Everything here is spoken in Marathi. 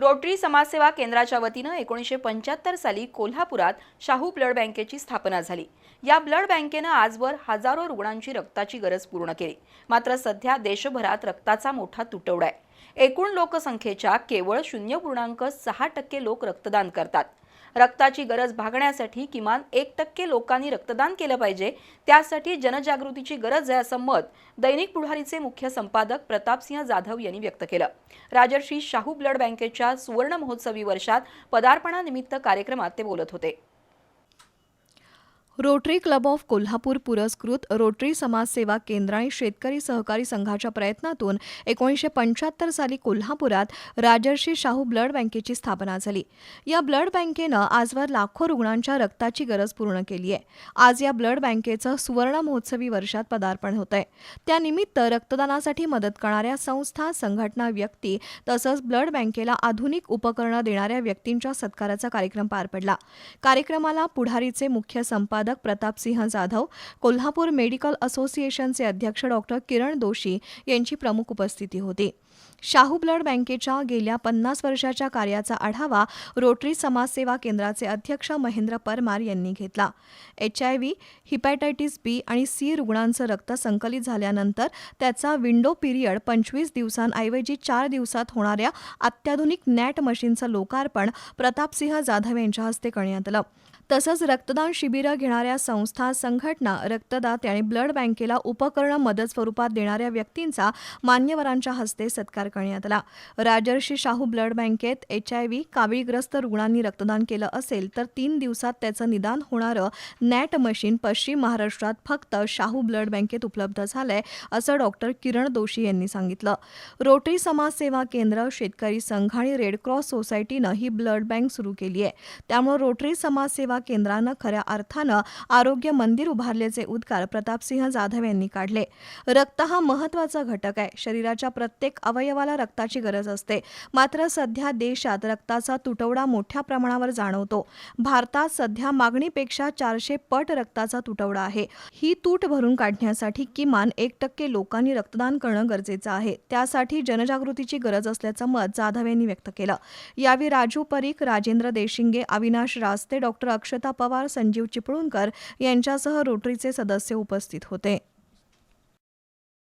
रोटरी समाजसेवा केंद्राच्या वतीनं एकोणीसशे पंच्याहत्तर साली कोल्हापुरात शाहू ब्लड बँकेची स्थापना झाली. या ब्लड बँकेनं आजवर हजारो रुग्णांची रक्ताची गरज पूर्ण केली. मात्र सध्या देशभरात रक्ताचा मोठा तुटवडा आहे. एकूण लोकसंख्येच्या केवळ शून्य पूर्णांक सहा टक्के लोक रक्तदान करतात. रक्ताची गरज भागण्यासाठी किमान एक टक्के लोकांनी रक्तदान केलं पाहिजे. त्यासाठी जनजागृतीची गरज आहे असं मत दैनिक पुढारीचे मुख्य संपादक प्रतापसिंह जाधव यांनी व्यक्त केलं. राजर्षी शाहू ब्लड बँकेच्या सुवर्ण महोत्सवी वर्षात पदार्पणानिमित्त कार्यक्रमात ते बोलत होते. रोटरी क्लब ऑफ कोल्हापूर पुरस्कृत रोटरी समाजसेवा केंद्र आणि शेतकरी सहकारी संघाच्या प्रयत्नातून एकोणीसशे पंच्याहत्तर साली कोल्हापुरात राजर्षी शाहू ब्लड बँकेची स्थापना झाली. या ब्लड बँकेनं आजवर लाखो रुग्णांच्या रक्ताची गरज पूर्ण केली आहे आज या ब्लड बँकेचं सुवर्ण महोत्सवी वर्षात पदार्पण होत आहे त्यानिमित्त रक्तदानासाठी मदत करणाऱ्या संस्था संघटना व्यक्ती तसंच ब्लड बँकेला आधुनिक उपकरणं देणाऱ्या व्यक्तींच्या सत्काराचा कार्यक्रम पार पडला. कार्यक्रमाला पुढारीचे मुख्य संपादक प्रतापसिंह जाधव कोल्हापूर मेडिकल असोसिएशनचे अध्यक्ष डॉक्टर किरण दोशी यांची प्रमुख उपस्थिती होती. शाहू ब्लड बँकेच्या गेल्या पन्नास वर्षाच्या कार्याचा आढावा रोटरी समाजसेवा केंद्राचे अध्यक्ष महेंद्र परमार यांनी घेतला. H I V hepatitis B आणि सी रुग्णांचं रक्त संकलित झाल्यानंतर त्याचा विंडो पिरियड पंचवीस दिवसांऐवजी चार दिवसात होणाऱ्या अत्याधुनिक नॅट मशीनचं लोकार्पण प्रतापसिंह जाधव यांच्या हस्ते करण्यात आलं. तसंच रक्तदान शिबिरं घेणाऱ्या संस्था संघटना रक्तदाते आणि ब्लड बँकेला उपकरणं मदत स्वरूपात देणाऱ्या व्यक्तींचा मान्यवरांच्या हस्ते सत्कार करण्यात आला. राजर्षी शाहू ब्लड बँकेत एच आय व्ही कावीळग्रस्त रुग्णांनी रक्तदान केलं असेल तर तीन दिवसात त्याचं निदान होणारं नॅट मशीन पश्चिम महाराष्ट्रात फक्त शाहू ब्लड बँकेत उपलब्ध झालंय असं डॉक्टर किरण दोशी यांनी सांगितलं. रोटरी समाजसेवा केंद्र शेतकरी संघ आणि रेडक्रॉस सोसायटीनं ही ब्लड बँक सुरू केली आहे त्यामुळे रोटरी समाजसेवा केंद्रानं खऱ्या अर्थानं आरोग्य मंदिर उभारल्याचे उद्गार प्रतापसिंह जाधव यांनी काढले. रक्त हा महत्त्वाचा घटक आहे. शरीराच्या प्रत्येक अवयवाला रक्ताची गरज असते. मात्र सध्या देशात रक्ताचा तुटवडा मोठ्या प्रमाणावर जाणवतो. भारतात सध्या मागणीपेक्षा चारशे पट रक्ताचा तुटवडा आहे. ही तूट भरून काढण्यासाठी किमान एक टक्के लोकांनी रक्तदान करणं गरजेचं आहे. त्यासाठी जनजागृतीची गरज असल्याचं मत जाधव यांनी व्यक्त केलं. यावेळी राजू परीख राजेंद्र देशिंगे अविनाश रास्ते डॉक्टर अक्षता पवार संजीव चिपळूणकर यांच्यासह रोटरीचे सदस्य उपस्थित होते.